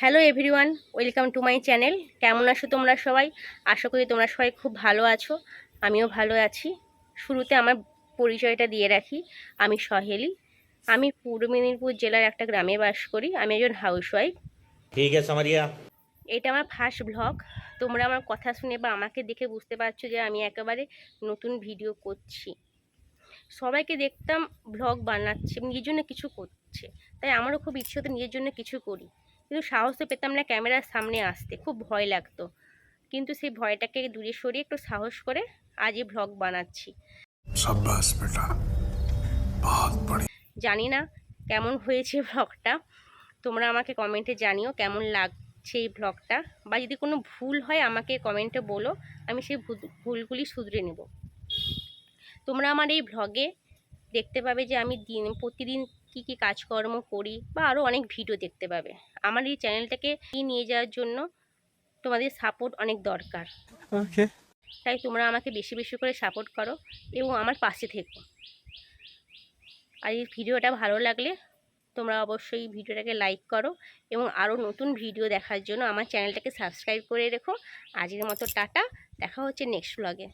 Hello everyone welcome to my channel. কেমন আছো তোমরা সবাই? আশা করি তোমরা সবাই খুব ভালো আছো। আমিও ভালো আছি। শুরুতে আমার পরিচয়টা দিয়ে রাখি। আমি সহেলি। আমি পূর্ব মেদিনীপুর জেলার একটা গ্রামে বাস করি। আমি একজন হাউসওয়াইফ ঠিক আছে মারিয়া। এটা আমার ফার্স্ট ব্লগ তোমরা আমার কথা শুনে বা আমাকে দেখে বুঝতে পারছ যে আমি একেবারে নতুন ভিডিও করছি। সবাইকে দেখতাম ব্লগ বানাচ্ছে নিজের জন্য কিছু করছে। তাই আমারও খুব ইচ্ছে হতো নিজের জন্য কিছু করি। কিন্তু সাহস তো পেতাম না ক্যামেরার সামনে আসতে খুব ভয় লাগতো। কিন্তু সেই ভয়টাকে দূরে সরিয়ে একটু সাহস করে আজই ভ্লগ বানাচ্ছি। জানি না কেমন হয়েছে ভ্লগটা তোমরা আমাকে কমেন্টে জানিও কেমন লাগছে এই ভ্লগটা বা যদি কোনো ভুল হয় আমাকে কমেন্টে বলো আমি সেই ভুলগুলি শুধরে নেব। তোমরা আমার এই ভ্লগে দেখতে পাবে যে আমি দিন প্রতিদিন কী কী কাজকর্ম করি বা আরও অনেক ভিডিও দেখতে পাবে। আমার এই চ্যানেলটাকে নিয়ে যাওয়ার জন্য তোমাদের সাপোর্ট অনেক দরকার। Okay. তাই তোমরা আমাকে বেশি বেশি করে সাপোর্ট করো এবং আমার পাশে থেকো। আর এই ভিডিওটা ভালো লাগলে তোমরা অবশ্যই ভিডিওটাকে লাইক করো এবং আরও নতুন ভিডিও দেখার জন্য আমার চ্যানেলটাকে সাবস্ক্রাইব করে রেখো। আজকের মতো টাটা দেখা হচ্ছে নেক্সট ব্লগে